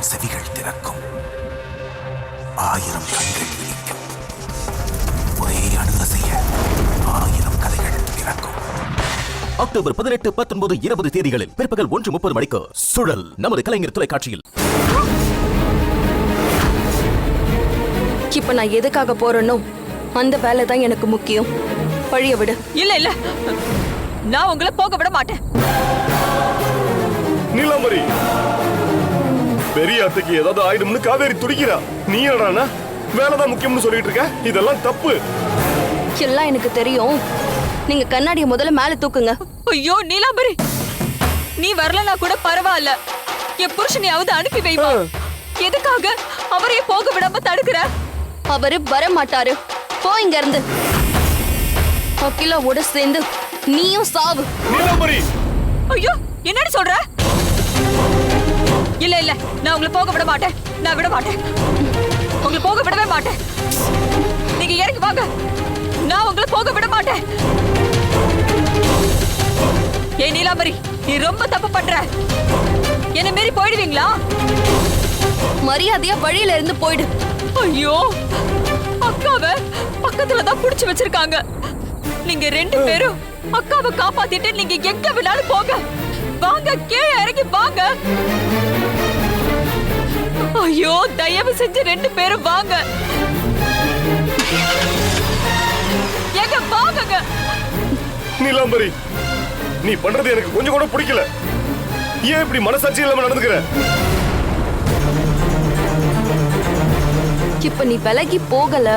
செவிகள் திறக்கும் ஆயிரம் கண்கள் விழிக்கும். ஒரே அணுக செய்ய ஆயிரம் கதைகள் பிறக்கும் அக்டோபர் பதினெட்டு பத்தொன்பது இருபது தேதிகளில் பிற்பகல் ஒன்று முப்பது மணிக்கு சுழல் நமது கலைஞர் தொலைக்காட்சியில். இப்ப நான் எதுக்காக போறேனோ அந்த வேலை தான் எனக்கு முக்கியம். பழிய விடு. இல்ல இல்ல. நான் உங்களை போக விட மாட்டேன். நீலாம்பரி பெரிய அத்தைக்கு ஏதாவது ஆயிடும்னு காவேரி துடிக்கிறா. நீ என்னடானா வேலைதான் முக்கியம்னு சொல்லிட்டு இருக்க? இதெல்லாம் தப்பு. எல்லாம் எனக்கு தெரியும். நீங்க கண்ணாடியை முதல்ல மேல தூக்குங்க. ஐயோ நீலாம்பரி! நீ வரலனா கூட பரவாயில்ல. என் புருஷனையாவது அனுப்பி வைப்பா எதுக்காக அவரையே போக விடாம தடுக்கிற? அவரு வர மாட்டாரு போ இங்க இருந்து அகிலாவோட சேர்ந்து நீயும் சாவு. நீலாம்பரி! ஐயோ என்னடி சொல்ற? இல்ல இல்ல. நான் உங்களை போக விட மாட்டேன். நான் விட மாட்டேன். உங்களை போக விடவே மாட்டேன். நீங்க இறங்கி வாங்க. நான் உங்களை போக விட மாட்டேன். ஏய் நீலாம்பரி நீ ரொம்ப தப்பு பண்ற. என்ன மீறி போயிடுவீங்களா? மரியாதையா வழியில இருந்து போயிடு. ஐயோ. அக்காவை பக்கத்துல தான் புடிச்சு வச்சிருக்காங்க. நீங்க ரெண்டு பேரும் அக்காவை காப்பாத்திட்டு நீங்க எங்க வேணாலும் போங்க. வாங்க கீழே இறங்கி வாங்க. ஐயோ தயவு செஞ்சு ரெண்டு பேரும் வாங்க. எங்க வாங்குங்க. நீலாம்பரி நீ பண்றது எனக்கு கொஞ்சம் கூட பிடிக்கல. ஏன் இப்படி மனசாட்சி இல்லாம நடந்துக்கிற? இப்ப நீ விலகி போகல.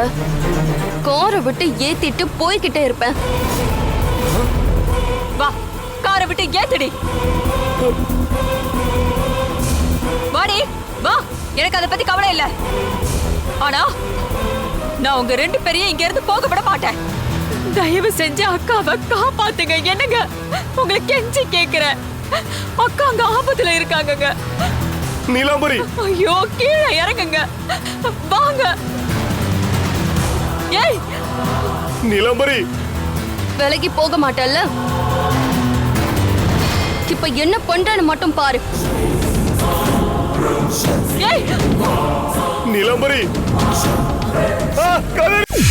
காரை விட்டு ஏத்திட்டு போய்கிட்டே இருப்பேன் வா காரை விட்டு ஏத்துடி. எனக்கு அதை பத்தி கவலை இல்ல. ஆனா நான் உங்க ரெண்டு பேரையும் இங்க இருந்து போக விட மாட்டேன். தயவு செஞ்சு அக்காவை காப்பாத்துங்க என்னங்க? உங்களை கெஞ்சி கேக்குறேன். அக்கா அங்க ஆபத்துல இருக்காங்கங்க. நீலாம்பரி. ஐயோ கீழே இறங்குங்க. வாங்க. ஏய்! நீலாம்பரி. விலகி போக மாட்டல்ல? இப்ப என்ன பண்றேன்னு மட்டும் பாரு. ஏய் நீலாம்பரி ஆ, காவேரி